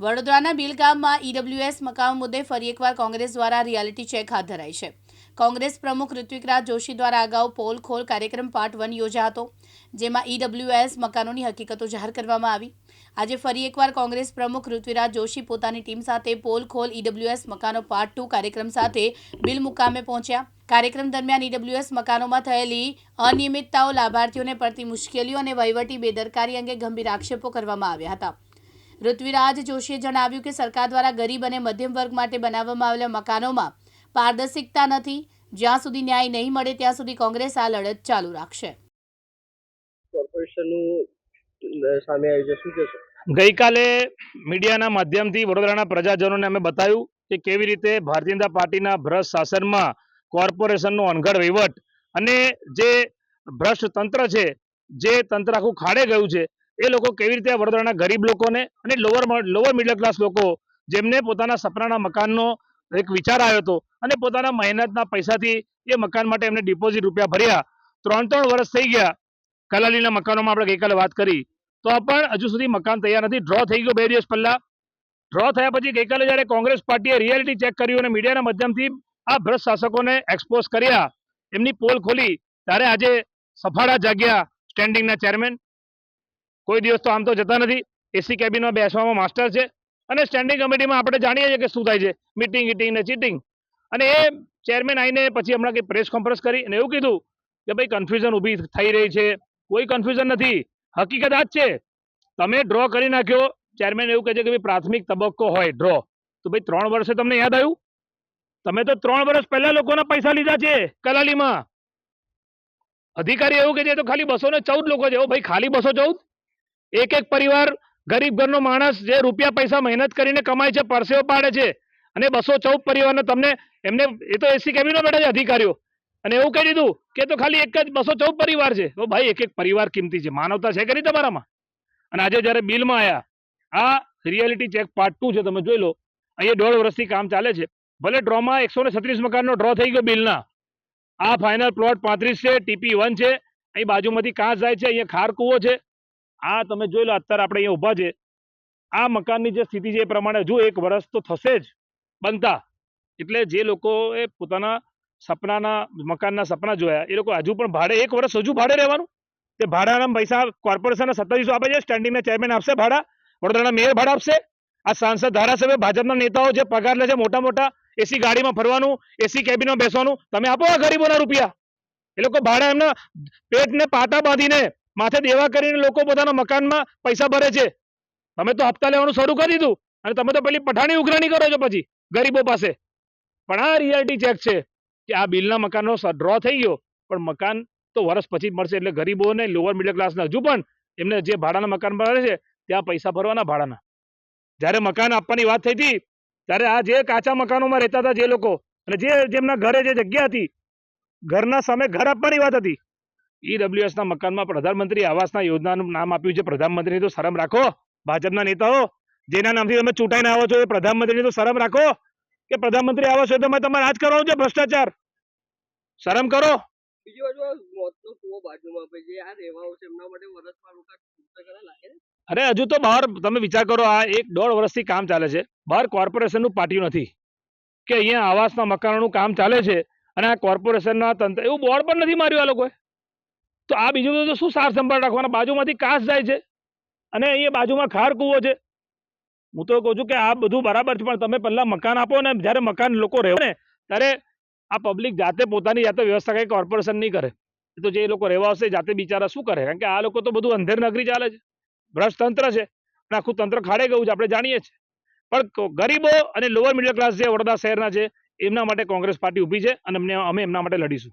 વડોદરાના બિલગામમાં ઈડબ્લ્યુએસ મકામ મુદ્દે ફરી એકવાર કોંગ્રેસ દ્વારા રિયાલિટી ચેક હાથ ધરાઈ છે. કોંગ્રેસ પ્રમુખ ઋત્વિકરાજ જોશી દ્વારા અગાઉ પોલ ખોલ કાર્યક્રમ પાર્ટ વન યોજાયો હતો, જેમાં ઈડબ્લ્યુએસ મકાનોની હકીકતો જાહેર કરવામાં આવી. આજે ફરી એકવાર કોંગ્રેસ પ્રમુખ ઋત્વિરાજ જોશી પોતાની ટીમ સાથે પોલ ખોલ ઈડબ્લ્યુએસ મકાનો પાર્ટ ટુ કાર્યક્રમ સાથે બિલ મુકામે પહોંચ્યા. કાર્યક્રમ દરમિયાન ઈડબ્લ્યુએસ મકાનોમાં થયેલી અનિયમિતતાઓ લાભાર્થીઓને પડતી મુશ્કેલીઓ અને વહીવટી બેદરકારી અંગે ગંભીર આક્ષેપો કરવામાં આવ્યા હતા. ઋત્વિરાજ જોશીએ જણાવ્યું કે સરકાર દ્વારા ગરીબ અને મધ્યમ વર્ગ માટે બનાવવામાં આવેલા મકાનોમાં પારદર્શિકતા નથી. જ્યાં સુધી ન્યાય નહીં મળે ત્યાં સુધી કોંગ્રેસ આ લડત ચાલુ રાખશે. કોર્પોરેશનનું સામે આવી છે શું કહેશો? ગઈકાલે મીડિયાના માધ્યમથી વડોદરાના પ્રજાજનોને અમે બતાવ્યું કે કેવી રીતે ભારતીય જનતા પાર્ટીના ભ્રષ્ટ શાસનમાં કોર્પોરેશનનો અણઘડ વહીવટ અને જે ભ્રષ્ટ તંત્ર છે જે તંત્ર આખું ખાડે ગયું છે એ લોકો કેવી રીતે વડોદરાના ગરીબ લોકોને અને લોઅર લોઅર મિડલ ક્લાસ લોકો જેમને પોતાના સપનાના મકાનનો એક વિચાર આવ્યો હતો અને પોતાના મહેનતના પૈસાથી એ મકાન માટે એમને ડિપોઝિટ રૂપિયા ભર્યા. ત્રણ ત્રણ વર્ષ થઈ ગયા કલાલીના મકાનોમાં આપણે ગઈકાલે વાત કરી. તો પણ હજુ સુધી મકાન તૈયાર નથી. ડ્રો થઈ ગયો બે દિવસ પહેલા. ડ્રો થયા પછી ગઈકાલે જ્યારે કોંગ્રેસ પાર્ટીએ રિયાલિટી ચેક કર્યું અને મીડિયાના માધ્યમથી આ ભ્રષ્ટ શાસકોને એક્સપોઝ કર્યા. એમની પોલ ખોલી. ત્યારે આજે સફાળા જાગ્યા સ્ટેન્ડિંગના ચેરમેન કોઈ દિવસ તો આમ તો જતા નથી. એસી કેબિનમાં બેસવામાં માસ્ટર છે. અને સ્ટેન્ડિંગ કમિટીમાં આપણે જાણીએ છીએ કે શું થાય છે. મીટિંગ ગીટિંગ ને ચીટિંગ અને એ ચેરમેન આવીને પછી હમણાં કંઈ પ્રેસ કોન્ફરન્સ કરી અને એવું કીધું કે ભાઈ કન્ફ્યુઝન ઊભી થઈ રહી છે. કોઈ કન્ફ્યુઝન નથી. હકીકત આ જ છે. તમે ડ્રો કરી નાખ્યો. ચેરમેન એવું કહે છે કે ભાઈ પ્રાથમિક તબક્કો હોય ડ્રો તો ભાઈ ત્રણ વર્ષે તમને યાદ આવ્યું? તમે તો ત્રણ વર્ષ પહેલા લોકોના પૈસા લીધા છે, કલાલીમાં. અધિકારી એવું કે છે તો ખાલી બસો ને ચૌદ લોકો છે. ભાઈ, ખાલી બસો ચૌદ? એક એક પરિવાર ગરીબ ઘરનો માણસ જે રૂપિયા પૈસા મહેનત કરીને કમાય છે, પરસેવો પાડે છે અને બસો ચૌદ પરિવારને તમને એમને, એ તો એસી કેબિનો બેઠા છે અધિકારીઓ. અને એવું કહી દીધું કે તો ખાલી એક જ બસો ચૌદ પરિવાર છે. તો ભાઈ એક એક પરિવાર કિંમતી છે. માનવતા છે કરી તમારામાં? અને આજે જ્યારે બિલમાં આવ્યા આ રિયાલિટી ચેક પાર્ટ ટુ છે, તમે જોઈ લો. અહીંયા દોઢ વર્ષથી કામ ચાલે છે. ભલે ડ્રોમાં એકસો ને છત્રીસ મકાનનો ડ્રો થઈ ગયો બિલના. આ ફાઇનલ પ્લોટ પાંત્રીસ છે ટીપી વન છે. અહીં બાજુમાંથી કાંસ જાય છે, અહીંયા ખાર કૂવો છે. આ તમે જોઈ લો, અત્યારે આપણે અહીંયા ઊભા છે આ મકાનની જે સ્થિતિ છે એ પ્રમાણે હજુ એક વર્ષ તો થશે જ બનતા. એટલે જે લોકોએ પોતાના સપનાના, મકાનના સપના જોયા, એ લોકો હજુ પણ ભાડે, એક વર્ષ હજુ ભાડે રહેવાનું. તે ભાડાના પૈસા કોર્પોરેશનના સત્તાવીસો આપે છે સ્ટેન્ડિંગના ચેરમેન આપશે ભાડા, વડોદરાના મેયર ભાડા આપશે. આ સાંસદ ધારાસભ્ય, ભાજપના નેતાઓ જે પગાર લે છે, મોટા મોટા એસી ગાડીમાં ફરવાનું એસી કેબિનમાં બેસવાનું, તમે આપો આ ગરીબોના રૂપિયા. એ લોકો ભાડા એમના પેટને પાટા બાંધીને માથે દેવા કરીને લોકો પોતાના મકાનમાં પૈસા ભરે છે. તમે તો હપ્તા લેવાનું શરૂ કરી દીધું અને તમે તો પેલી પઠાણી ઉઘરાણી કરો છો પછી, ગરીબો પાસે. પણ આ રિયાલિટી ચેક છે કે આ બિલના મકાનનો ડ્રો થઈ ગયો, પણ મકાન તો વર્ષ પછી મળશે એટલે ગરીબોને લોઅર મિડલ ક્લાસના હજુ પણ એમને જે ભાડાના મકાન ભરે છે, ત્યાં પૈસા ભરવાના ભાડાના. જ્યારે મકાન આપવાની વાત થઈ હતી, ત્યારે આ જે કાચા મકાનોમાં રહેતા હતા જે લોકો, અને જે જેમના ઘરે જે જગ્યા હતી, ઘરના સામે ઘર આપવાની વાત હતી ઈડબ્લ્યુએસ ના મકાનમાં પ્રધાનમંત્રી આવાસના યોજનાનું નામ આપ્યું છે. પ્રધાનમંત્રીની તો શરમ રાખો. ભાજપના નેતાઓ જેના નામથી તમે ચૂંટાઈને આવો છો એ પ્રધાનમંત્રીની તો શરમ રાખો કે પ્રધાનમંત્રી આવાસ યોજનામાં તમારે આજ કરવાનું છે ભ્રષ્ટાચાર. શરમ કરો. છે. અરે હજુ તો બહાર તમે વિચાર કરો આ એક દોઢ વર્ષથી કામ ચાલે છે. બહાર કોર્પોરેશનનું પાટિયું નથી. કે અહીંયા આવાસના મકાનોનું કામ ચાલે છે અને આ કોર્પોરેશનના તંત્ર એવું બોર્ડ પણ નથી માર્યું આ લોકોએ. તો આ બીજું બધું શું સાર સંભાળ રાખવાના? બાજુમાંથી કાસ જાય છે. અને અહીંયા બાજુમાં ખાર કૂવો છે. હું તો કહું છું કે આ બધું બરાબર છે, પણ તમે પહેલાં મકાન આપો ને, જ્યારે મકાન લોકો રહે ને, ત્યારે આ પબ્લિક જાતે પોતાની જાતે વ્યવસ્થા કંઈ કોર્પોરેશન નહીં કરે. તો જે લોકો રહેવા આવશે, જાતે બિચારા શું કરે? કારણ કે આ લોકો તો બધું અંધેર નગરી ચાલે છે. ભ્રષ્ટ તંત્ર છે. અને આખું તંત્ર ખાડે ગયું છે, આપણે જાણીએ છીએ. પણ ગરીબો અને લોઅર મિડલ ક્લાસ જે વડોદરા શહેરના છે, એમના માટે કોંગ્રેસ પાર્ટી ઊભી છે, અને અમને અમે એમના માટે લડીશું.